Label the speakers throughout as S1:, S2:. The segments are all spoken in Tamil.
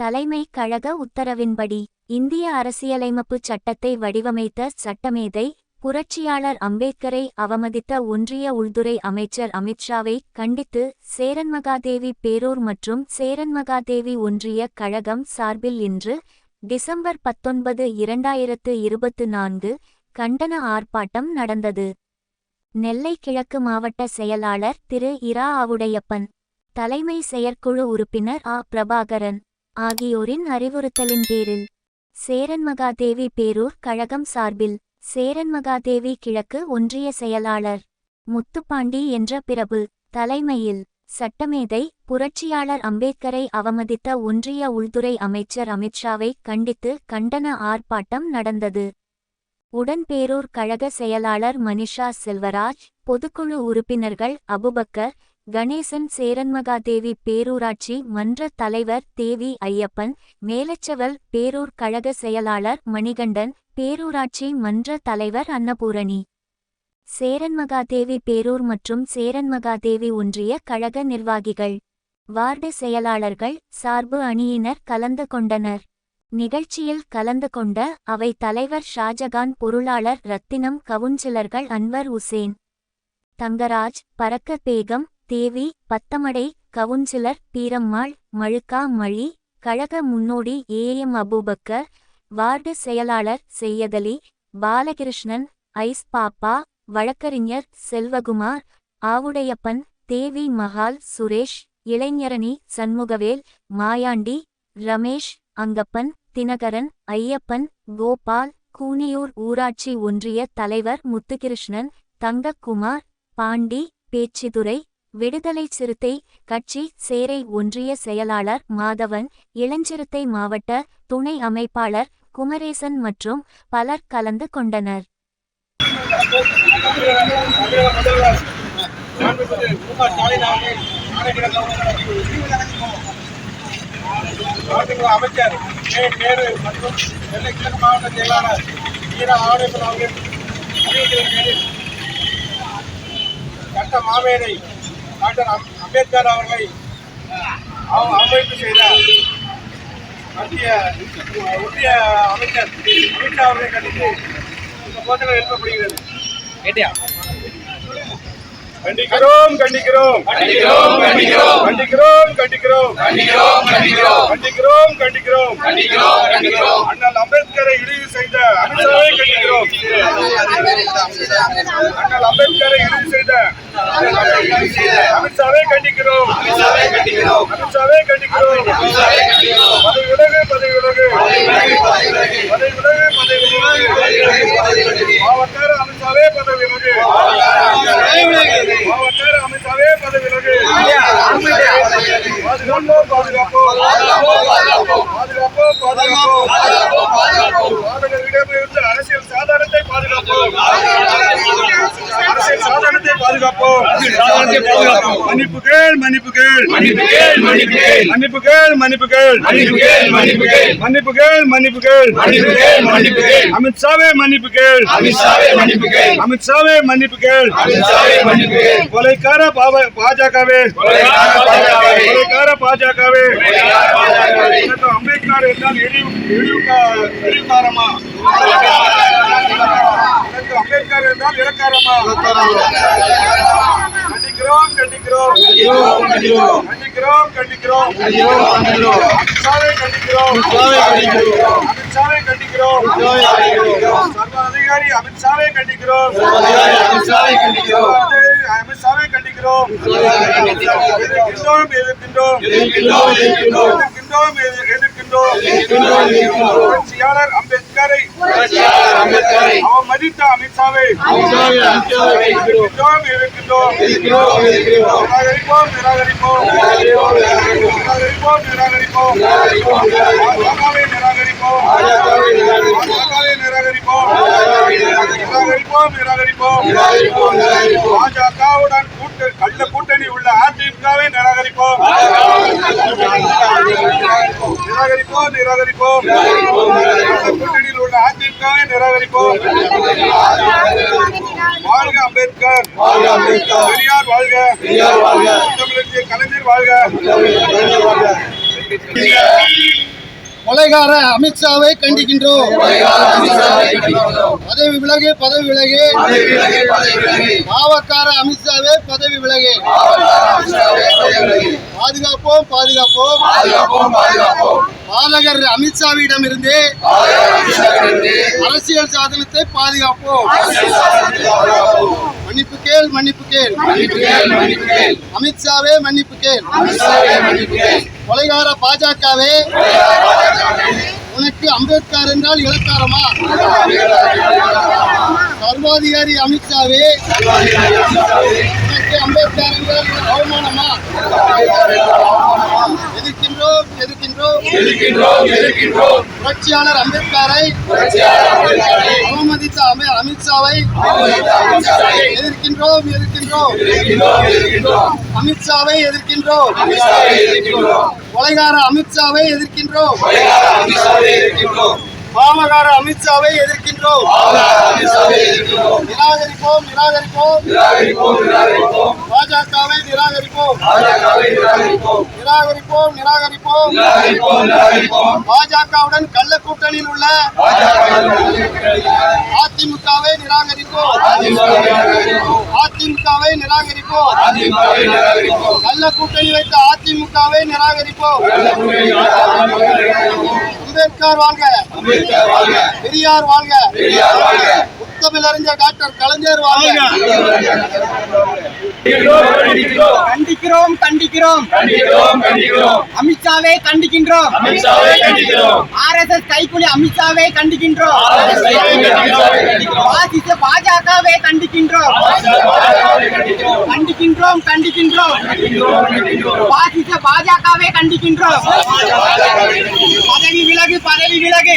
S1: தலைமை கழக உத்தரவின்படி இந்திய அரசியலமைப்புச் சட்டத்தை வடிவமைத்த சட்டமேதை புரட்சியாளர் அம்பேத்கரை அவமதித்த ஒன்றிய உள்துறை அமைச்சர் அமித்ஷாவை கண்டித்து சேரன்மகாதேவி பேரூர் மற்றும் சேரன்மகாதேவி ஒன்றிய கழகம் சார்பில் இன்று டிசம்பர் பத்தொன்பது இரண்டாயிரத்து இருபத்து நான்கு கண்டன ஆர்ப்பாட்டம் நடந்தது. நெல்லை கிழக்கு மாவட்ட செயலாளர் திரு இரா ஆவுடையப்பன் தலைமை செயற்குழு உறுப்பினர் ஆ. பிரபாகரன் ஆகியோரின் அறிவுறுத்தலின் பேரில். சேரன்மகாதேவி பேரூர் கழகம் சார்பில் சேரன்மகாதேவி கிழக்கு ஒன்றிய செயலாளர் முத்துப்பாண்டி என்ற பிரபு தலைமையில் சட்டமேதை புரட்சியாளர் அம்பேத்கரை அவமதித்த ஒன்றிய உள்துறை அமைச்சர் அமித்ஷாவை கண்டித்து கண்டன ஆர்ப்பாட்டம் நடந்தது. உடன்பேரூர் கழக செயலாளர் மனிஷா செல்வராஜ் பொதுக்குழு உறுப்பினர்கள் அபுபக்கர் கணேசன் சேரன்மகாதேவி பேரூராட்சி மன்ற தலைவர் தேவி ஐயப்பன் மேலச்சவல் பேரூர் கழக செயலாளர் மணிகண்டன் பேரூராட்சி மன்ற தலைவர் அன்னபூரணி. சேரன்மகாதேவி பேரூர் மற்றும் சேரன்மகாதேவி ஒன்றிய கழக நிர்வாகிகள். வார்டு செயலாளர்கள் சார்பு அணியினர் கலந்து கொண்டனர். நிகழ்ச்சியில் கலந்து கொண்ட அவை தலைவர் ஷாஜகான் பொருளாளர் ரத்தினம் கவுன்சிலர்கள் அன்வர் உசேன். தங்கராஜ் பரக்க பேகம் தேவி பத்தமடை கவுன்சிலர் பீரம்மாள் மழுக்கா மழி கழக முன்னோடி ஏஎம் அபூபக்கர் வார்டு செயலாளர் செய்யதலி பாலகிருஷ்ணன் ஐஸ் பாப்பா வழக்கறிஞர் செல்வகுமார் ஆவுடையப்பன் தேவி மகால் சுரேஷ் இளைஞரணி சண்முகவேல் மாயாண்டி ரமேஷ் அங்கப்பன் தினகரன் ஐயப்பன் கோபால் கூனியூர் ஊராட்சி ஒன்றிய தலைவர் முத்துகிருஷ்ணன் தங்கக்குமார் பாண்டி பேச்சிதுரை விடுதலை சிறுத்தை கட்சி சேரை ஒன்றிய செயலாளர் மாதவன் இளஞ்சிறுத்தை மாவட்ட துணை அமைப்பாளர் குமரேசன் மற்றும் பலர் கலந்து கொண்டனர்.
S2: அமைச்சர் மற்றும் நெல்லை கிழக்கு மாவட்ட செயலாளர் வீர ஆணையப்பன் அவர்கள் அறிவித்தலின் சட்ட மாமேதை டாக்டர் அம்- அம்பேத்கர் அவர்களை அவ- அவமதிப்பு செய்த மத்திய ஒன்றிய அமைச்சர் அமித்ஷா அவர்களை கண்டித்து இந்த போதனை எழுப்பப்படுகிறது. கண்டிக்கிறோம் கண்டிக்கிறோம்.
S3: கண்டிக்கிறோம் கண்டிக்கிறோம்.
S2: கண்டிக்கிறோம் கண்டிக்கிறோம்.
S3: கண்டிக்கிறோம் கண்டிக்கிறோம்.
S2: கண்டிக்கிறோம் கண்டிக்கிறோம்.
S3: கண்டிக்கிறோம் கண்டிக்கிறோம்
S2: அண்ணல் அம்பேத்கரை இழிவு செய்த அமித்ஷாவை கண்டிக்கிறோம். அண்ணல் அம்பேத்கரை இழிவு செய்த அமித்ஷாவை கண்டிக்கிறோம்.
S3: அமித்ஷாவை கண்டிக்கிறோம்.
S2: அமித்ஷாவை கண்டிக்கிறோம் பதவி விலகு பதவி விலகு
S3: பதவி விலகு, பதவி விலகு.
S2: மாவட்ட அமித்ஷாவே பதவி மாவட்டர் அமித்ஷாவே பதவி பாதுகாப்போ பாதுகாப்போ.
S3: பாதுகாப்போ பாதுகாப்போ.
S2: பாதுகாப்போ அரசியல் சாதாரணத்தை பாதுகாப்போம் பாதுகாப்போம்
S3: சாதாரணத்தை பாதுகாப்போம்.
S2: மன்னிப்புகள் மன்னிப்புகள்
S3: மன்னிப்புகள், மன்னிப்புகள்.
S2: மன்னிப்புகள் மன்னிப்புகள்
S3: மன்னிப்புகள், மன்னிப்புகள்.
S2: மன்னிப்புகள் மன்னிப்புகள்
S3: மன்னிப்புகள், மன்னிப்புகள்.
S2: அமித்ஷாவே மன்னிப்புகள்
S3: அமித்ஷாவே மன்னிப்புகள்.
S2: அமித்ஷாவே மன்னிப்புகள்
S3: அமித்ஷாவே மன்னிப்புகள்.
S2: கொலைக்கார பாவ- பாஜகவே
S3: கொலைகார பாஜகவே.
S2: கொலைக்கார பாஜகவே
S3: கொலைகார பாஜகவே.
S2: அம்பேத்கர் என்றால் இழிவுகா- இழிவுகாரமா டாக்டர் அம்பேத்கர் என்றால் இலக்காரமா கண்டிக்கிறோம் கண்டிக்கிறோம்
S3: கண்டிக்கிறோம், கண்டிக்கிறோம்.
S2: கண்டிக்கிறோம் கண்டிக்கிறோம்
S3: கண்டிக்கிறோம், கண்டிக்கிறோம்.
S2: அமித்ஷாவை கண்டிக்கிறோம்
S3: அமித்ஷாவை கண்டிக்கிறோம்.
S2: சர்வ அதிகாரி அமித்ஷாவை கண்டிக்கிறோம்
S3: அமித்ஷாவை கண்டிக்கிறோம்.
S2: அமித்ஷாவை கண்டிக்கிறோம். எதிர்க்கின்றோம் எதிர்க்கின்றோம்
S3: எதிர்க்கின்றோம், எதிர்க்கின்றோம். இருக்கின்றோம்.
S2: புரட்சியாளர் அம்பேத்கரை அவமதித்த அமித்ஷாவை
S3: இருக்கின்றோம்
S2: நிராகரிப்போம் நிராகரிப்போம்.
S3: நிராகரிப்போம் நிராகரிப்போம்.
S2: நிராகரிப்போம். பாஜகவுடன் கள்ள கூட்டணி உள்ள அதிமுகவை நிராகரிப்போம் நிராகரிப்போம் நிராகரிப்போம் கூட்டணியில் உள்ள அதிமுகவை நிராகரிப்போம் வாழ்க அம்பேத்கர் பெரியார் வாழ்க தமிழர் கலைஞர் வாழ்க
S4: கொலைகார அமித்ஷாவை கண்டிக்கின்றோம். பதவி விலகு பதவி விலகு. பாவக்கார அமித்ஷாவே பதவி விலகு. பாதுகாப்போம் பாதுகாப்போம். பாலகர் அமித்ஷாவிடம் இருந்து அரசியல் சாதனத்தை பாதுகாப்போம். மன்னிப்பு கேள் மன்னிப்பு கேள். அமித்ஷாவே மன்னிப்பு கேள். கொலைகார பாஜகவே. உனக்கு அம்பேத்கர் என்றால் இலக்காரமா சர்வாதிகாரி அமித்ஷாவே உனக்கு அம்பேத்கர் என்றால் அவமானமா? எதிர்க்கின்றோம் எதிர்க்கின்றோம். புரட்சியாளர் அம்பேத்கரை அவமதித்த அமி- அமித்ஷாவை எதிர்க்கின்றோம் எதிர்க்கின்றோம். அமித்ஷாவை எதிர்க்கின்றோம். கொலைகார அமித்ஷாவை எதிர்க்கின்றோம். பாமகார அமித்ஷாவை எதிர்க்கின்றோம். நிராகரிப்போம் நிராகரிப்போம். பாஜகவை நிராகரிப்போம். நிராகரிப்போம். நிராகரிப்போம் பாஜகவுடன் கள்ள கூட்டணியில் உள்ள அதிமுகவை நிராகரிப்போம். அதிமுகவை நிராகரிப்போம். நல்ல கூட்டணி வைத்த அதிமுகவை நிராகரிப்போம். அம்பேத்கர் வாழ்க. பெரியார் வாழ்க. முத்தமிழறிஞர் டாக்டர் கலைஞர் வாழ்க.
S5: கண்டிக்கிறோம் கண்டிக்கிறோம். அமித்ஷாவை கண்டிக்கின்றோம். ஆர்எஸ்எஸ் கைக்குலி அமித்ஷாவை கண்டிக்கின்றோம். பாசிச பாஜகவை கண்டிக்கின்றோம். கண்டிக்கின்றோம் கண்டிக்கின்றோம். பாசிச பாஜகவை கண்டிக்கின்றோம். பதவி விலகு பதவி விலகு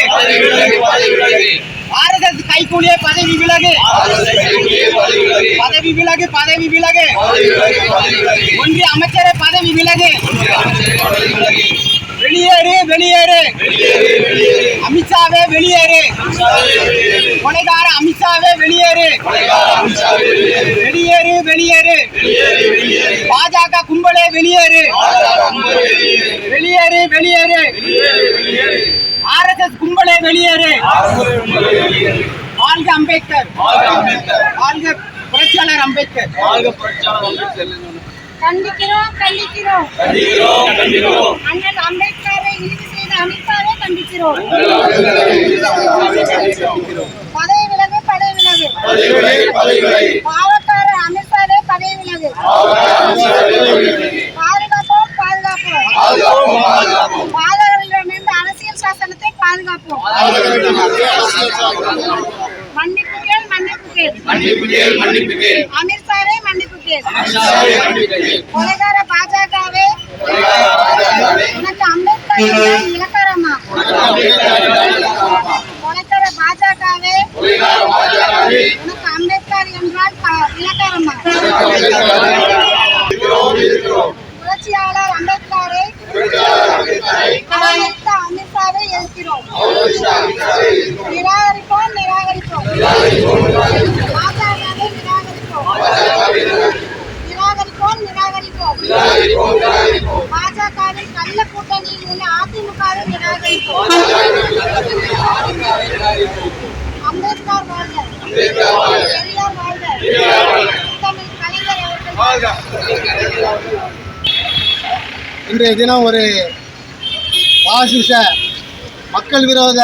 S5: ஆர்எஸ்எஸ் கைக்கூலியே பதவி விலகு பதவி விலகு பதவி விலகு ஒன்றிய அமைச்சரே பதவி விலகு வெளியேறு வெளியேறு அமித்ஷாவே வெளியேறு. கொலைகார அமித்ஷாவே வெளியேறு. வெளியேறு வெளியேறு. பாஜக கும்பலே வெளியேறு. வெளியேறு வெளியேறு. ஆர்எஸ்எஸ் கும்பலே வெளியேறு. வாழ்க அம்பேத்கர். வாழ்க புரட்சியாளர் அம்பேத்கர்.
S6: கண்டிக்கிறோம் கண்டிக்கிறோம். அண்ணல் அம்பேத்கரை அமித்ஷாவை கண்டிக்கிறோம். பதவி விலகு பதவி விலகு பாவக்கார அமித்ஷாவே பதவி விலகு பாதுகாப்போம். பாதுகாப்போம் பாதகர்களிடமிருந்து அரசியல் சாசனத்தை பாதுகாப்போம். மன்னிப்பு கேள் மன்னிப்பு கேள் அமித்ஷாவே மன்னிப்பு கேள் கொலைகார பாஜகவே உனக்கு அம்பேத்கர் என்றால் இலக்காரமா கொலைகார பாஜகவே அம்பேத்கர் என்றால் ப- இலக்காரமா புரட்சியாளர் அம்பேத்கரை அவமதித்த அமித்ஷாவை எதிர்க்கிறோம். நிராகரிப்போம் நிராகரிப்போம். பாஜகவை நிராகரிப்போம். நிராகரிப்போம் நிராகரிப்போம். பாஜகவின் கள்ள கூட்டணியில் உள்ள அதிமுகவை நிராகரிப்போம் அம்பேத்கர் வாழ்க பெரியார் வாழ்க தமிழ் கலைஞர் அவர்கள்
S4: இன்றைய தினம் ஒரு பாசிச மக்கள் விரோத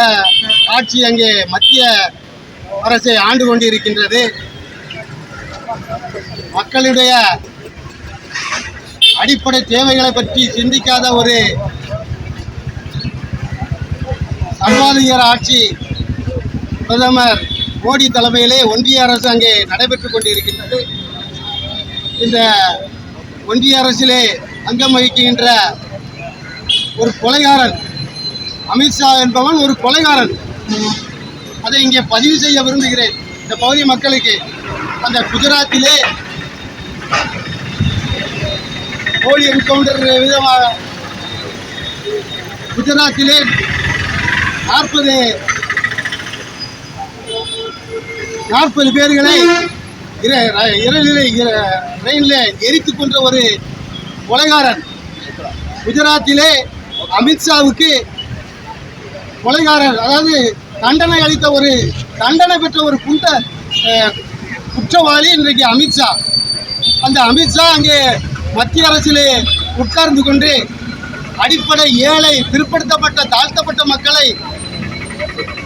S4: ஆட்சி அங்கே மத்திய அரசை ஆண்டு கொண்டிருக்கின்றது. மக்களுடைய அடிப்படை தேவைகளை பற்றி சிந்திக்காத ஒரு சர்வாதிகார ஆட்சி பிரதமர் மோடி தலைமையிலே ஒன்றிய அரசு அங்கே நடைபெற்றுக் கொண்டிருக்கின்றது. இந்த ஒன்றிய அரசிலே அங்கம் வகிக்கின்ற ஒரு கொலைகாரன் அமித்ஷா என்பவன் ஒரு கொலைகாரன். அதை இங்கே பதிவு செய்ய விரும்புகிறேன். இந்த பகுதி மக்களுக்கு அந்த குஜராத்திலே போலி என்கவுண்டர் விதமாக குஜராத்திலே நாற்பது நாற்பது பேர்களை இர- இரவிலே இர- ட்ரெயினில் எரித்து கொன்ற ஒரு கொலைகாரன். குஜராத்திலே அமித்ஷாவுக்கு கொலைகாரர் அதாவது தண்டனை அளித்த ஒரு தண்டனை பெற்ற ஒரு குண்ட குற்றவாளி இன்றைக்கு அமித்ஷா. அந்த அமித்ஷா அங்கே மத்திய அரசிலே உட்கார்ந்து கொண்டு அடிப்படை ஏழை பிற்படுத்தப்பட்ட தாழ்த்தப்பட்ட மக்களை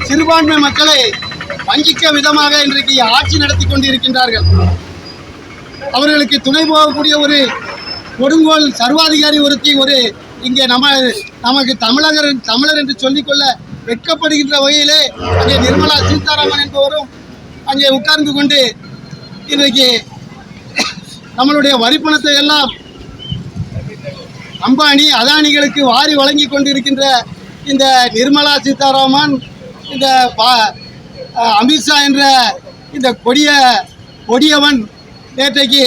S4: சிறுபான்மை மக்களை வஞ்சிக்க விதமாக இன்றைக்கு ஆட்சி நடத்தி கொண்டிருக்கின்றார்கள். அவர்களுக்கு துணை போகக்கூடிய ஒரு கொடுங்கோல் சர்வாதிகாரி ஒருத்தி ஒரு இங்கே நம்ம நமக்கு தமிழகர் தமிழர் என்று சொல்லிக்கொள்ள வெட்கப்படுகின்ற வகையிலே அங்கே நிர்மலா சீதாராமன் என்பவரும் அங்கே உட்கார்ந்து கொண்டு இன்றைக்கு நம்மளுடைய வரிப்பணத்தை எல்லாம் அம்பானி அதானிகளுக்கு வாரி வழங்கி கொண்டிருக்கின்ற இந்த நிர்மலா சீதாராமன் இந்த பா- அமித்ஷா என்ற இந்த கொடிய கொடியவன் நேற்றைக்கு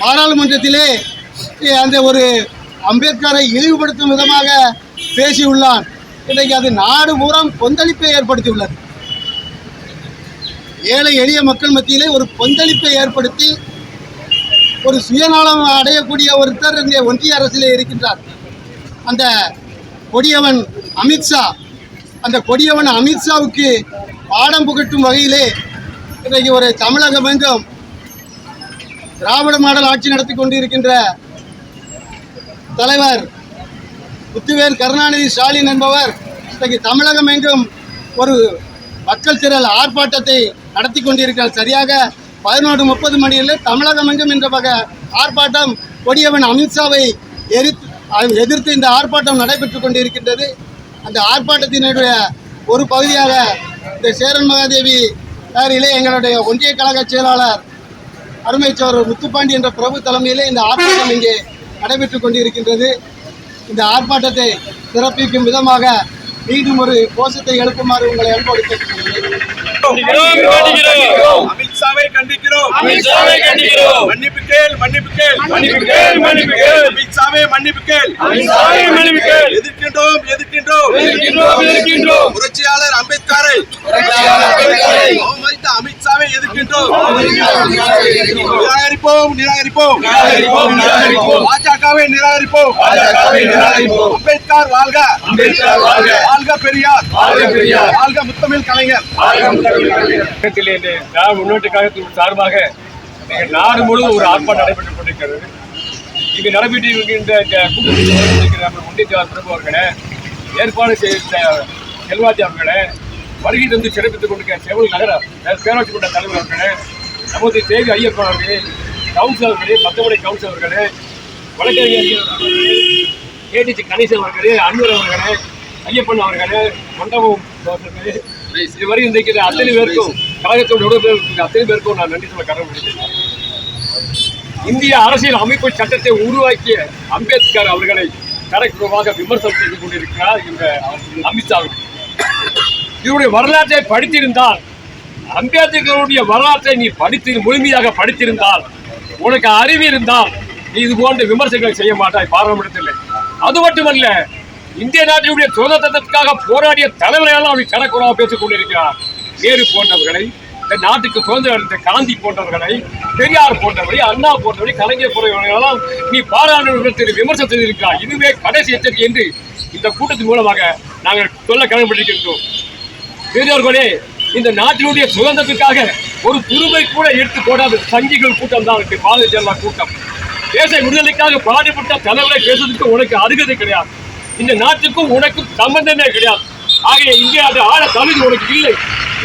S4: பாராளுமன்றத்திலே அந்த ஒரு அம்பேத்கரை இழிவுபடுத்தும் விதமாக பேசியுள்ளான். இன்றைக்கு அது நாடு பூரம் கொந்தளிப்பை ஏற்படுத்தியுள்ளது. ஏழை எளிய மக்கள் மத்தியிலே ஒரு கொந்தளிப்பை ஏற்படுத்தி ஒரு சுயநலம் அடையக்கூடிய ஒருத்தர் இங்கே ஒன்றிய அரசிலே இருக்கின்றார். அந்த கொடியவன் அமித்ஷா அந்த கொடியவன் அமித்ஷாவுக்கு பாடம் புகட்டும் வகையிலே இன்றைக்கு ஒரு தமிழகம் எங்கும் திராவிட மாடல் ஆட்சி நடத்தி கொண்டிருக்கின்ற தலைவர் முத்துவேல் கருணாநிதி ஸ்டாலின் என்பவர் இன்றைக்கு தமிழகம் எங்கும் ஒரு மக்கள் திரள் ஆர்ப்பாட்டத்தை நடத்தி கொண்டிருக்கிறார். சரியாக பதினோரு முப்பது மணியில் தமிழகம் எங்கும் என்ற வகை ஆர்ப்பாட்டம் கொடியவன் அமித்ஷாவை எதிர்த்து எதிர்த்து இந்த ஆர்ப்பாட்டம் நடைபெற்றுக் கொண்டிருக்கின்றது. அந்த ஆர்ப்பாட்டத்தினுடைய ஒரு பகுதியாக இந்த சேரன் மகாதேவி பேரிலே எங்களுடைய ஒன்றிய கழக செயலாளர் அருமைச்சவர் முத்துப்பாண்டி என்ற பிரபு தலைமையிலே இந்த ஆர்ப்பாட்டம் இங்கே நடைபெற்று கொண்டிருக்கின்றது. இந்த ஆர்ப்பாட்டத்தை சிறப்பிக்கும் விதமாக மீண்டும் ஒரு கோஷத்தை எழுப்புமாறு உங்களை அன்போடு கேட்டுக்கொள்கிறேன்
S7: அமித்ஷாவை கண்டிக்கிறோம்
S2: அமித்ஷாவை கண்டிக்கிறோம்.
S7: மன்னிப்பு கேள் மன்னிப்பு கேள்
S2: மன்னிப்பு கேள், மன்னிப்பு கேள்.
S7: அமித்ஷாவை மன்னிப்பு கேள்
S2: அமித்ஷாவை மன்னிப்பு கேள்.
S7: எதிர்க்கின்றோம் எதிர்க்கின்றோம்
S2: எதிர்க்கின்றோம், எதிர்க்கின்றோம்.
S7: புரட்சியாளர் அம்பேத்கரை
S2: புரட்சியாளர் அம்பேத்கரை
S7: அவமதித்த அமித்ஷாவை எதிர்க்கின்றோம்
S2: எதிர்க்கின்றோம்.
S7: நிராகரிப்போம். நிராகரிப்போம்.
S2: நிராகரிப்போம்.
S7: பாஜகவை நிராகரிப்போம். அம்பேத்கர் வாழ்க.
S2: அம்பேத்கர் வாழ்க.
S7: வாழ்க பெரியார்.
S2: வாழ்க பெரியார்.
S7: வாழ்க முத்தமிழ் கலைஞர்.
S3: முன்னேற்ற கழகத்தின் சார்பாக நாடு முழுவதும் ஒரு ஆர்ப்பாட்டம் நடைபெற்றுக் கொண்டிருக்கிறது. இங்கு நடைபெற்று இருக்கின்ற கூட்டத்தில் இருக்கிற நம்ம ஒன்றிய பிரபு அவர்களே ஏற்பாடு செய்த செல்வாஜி அவர்களே வருகை தந்து சிறப்பித்துக் கொண்டிருக்க செவல் நகர பேராட்சி கொண்ட தலைவர் அவர்களே நமது தேவி ஐயப்பன் அவர்களே கவுன்சில் அவர்களே பத்தமடை கவுன்சில் அவர்களே வழக்கறிஞர் அவர்களே கணேசன் அவர்களே அன்பர் அவர்களே ஐயப்பன் அவர்களே மண்டபம் அவர்களே இதுவரை இன்றைக்கு அத்தனை பேருக்கும் கழகத்தோட உடற்பேருக்கு அத்தனை பேருக்கும் நான் நன்றி சொல்ல கடமைப்பட்டிருக்கேன் இந்திய அரசியல் அமைப்பு சட்டத்தை உருவாக்கிய அம்பேத்கர் அவர்களை தரக்குறவாக விமர்சனம் செய்து கொண்டிருக்கிறார் இந்த அமித்ஷா அவர்கள். இவருடைய வரலாற்றை படித்திருந்தால் அம்பேத்கருடைய வரலாற்றை நீ படித்து முழுமையாக படித்திருந்தால் உனக்கு அறிவு இருந்தால் நீ இது போன்ற விமர்சனங்களை செய்ய மாட்டாய் பாராளுமன்றத்தில். அது மட்டுமல்ல இந்திய நாட்டினுடைய சுதந்திரத்திற்காக போராடிய தலைவரையெல்லாம் அவர்கள் கரக்குறவாக பேசிக் கொண்டிருக்கிறார் நேரு போன்றவர்களை இந்த நாட்டுக்கு சுதந்திரம் அளித்த காந்தி போன்றவர்களை பெரியார் போன்றவரை அண்ணா போன்றவரை கலைஞர் போன்றவர்களெல்லாம் நீ பாராளுமன்றத்தில் விமர்சனம் செய்திருக்கிறார் இதுவே கடைசி எச்சரிக்கை என்று இந்த கூட்டத்தின் மூலமாக நாங்கள் சொல்ல கடமைப்பட்டிருக்கின்றோம். பெரியோர்களே இந்த நாட்டினுடைய சுதந்திரத்துக்காக ஒரு துருமை கூட எடுத்து போடாத சங்கிகள் கூட்டம் தான் இருக்கு பாரதிய ஜனதா கூட்டம். தேச விடுதலைக்காக பாடுபட்ட தலைவரை பேசுறதுக்கு உனக்கு அருகதை கிடையாது. இந்த நாட்டுக்கும் உனக்கும் சம்பந்தமே கிடையாது. ஆகிய இங்கே அது ஆழ தகுதி உனக்கு இல்லை.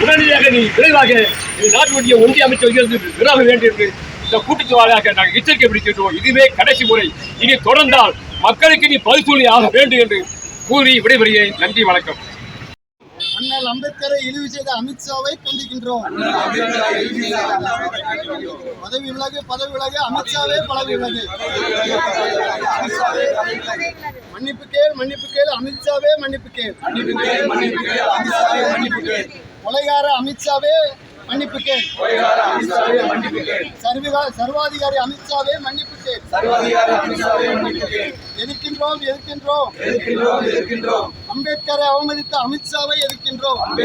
S3: உடனடியாக நீ விரைவாக இந்த நாட்டினுடைய ஒன்றிய அமைச்சர் இருந்து விலக வேண்டும் என்று இந்த கூட்டத்து நாங்கள் எச்சரிக்கை விடுக்கின்றோம். இதுவே கடைசி முறை. இனி தொடர்ந்தால் மக்களுக்கு நீ பதில் ஆக வேண்டும் என்று கூறி விடைபெறுகிறேன். நன்றி வணக்கம்.
S4: அண்ணல் அம்பேத்கரை இழிவு செய்த அமித்ஷாவை கண்டிக்கின்றோம். பதவி விலகு பதவி விலகு அமித்ஷாவே பதவி விலகு. மன்னிப்பு கேள் மன்னிப்பு கேள் அமித்ஷாவே மன்னிப்பு கேள். கொலைகார அமித்ஷாவே மன்னிப்பு கேள். சர்வாதிகாரி அமித்ஷாவே மன்னிப்பு எதிர்க்கின்றோம் எதிர்க்கின்றோம். அம்பேத்கரை அவமதித்த அமித்ஷாவை எதிர்க்கின்றோம்.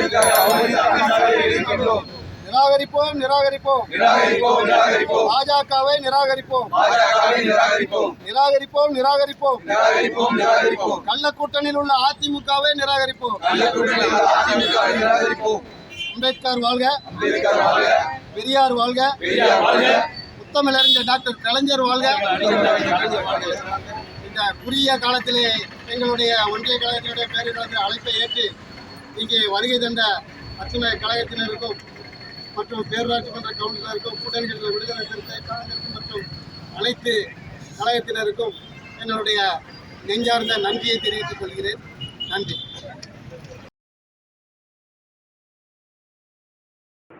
S4: நிராகரிப்போம் நிராகரிப்போம்.
S2: நிராகரிப்போம் நிராகரிப்போம்.
S4: பாஜகவை நிராகரிப்போம்.
S2: பாஜகவை நிராகரிப்போம்.
S4: நிராகரிப்போம் நிராகரிப்போம்.
S2: நிராகரிப்போம் நிராகரிப்போம்.
S4: கள்ள கூட்டணியில் உள்ள அதிமுகவை நிராகரிப்போம்.
S2: அதிமுகவை நிராகரிப்போம்.
S4: அம்பேத்கர் வாழ்க.
S2: அம்பேத்கர் வாழ்க.
S4: பெரியார் வாழ்க.
S2: பெரியார் வாழ்க.
S4: முத்தமிழறிஞர் டாக்டர் கலைஞர் வாழ்க. இந்த குறுகிய காலத்திலே எங்களுடைய ஒன்றிய கழகத்தினுடைய பேரிடர் அழைப்பை ஏற்று இங்கே வருகை தந்த அத்துணை கழகத்தினருக்கும் மற்றும் பேரூராட்சி மன்ற கவுன்சிலருக்கும் கூட்டணிகள் விடுதலை சிறுத்தை காங்கிரஸ் மற்றும் அனைத்து கழகத்தினருக்கும் என்னுடைய நெஞ்சார்ந்த நன்றியை தெரிவித்துக் கொள்கிறேன். நன்றி.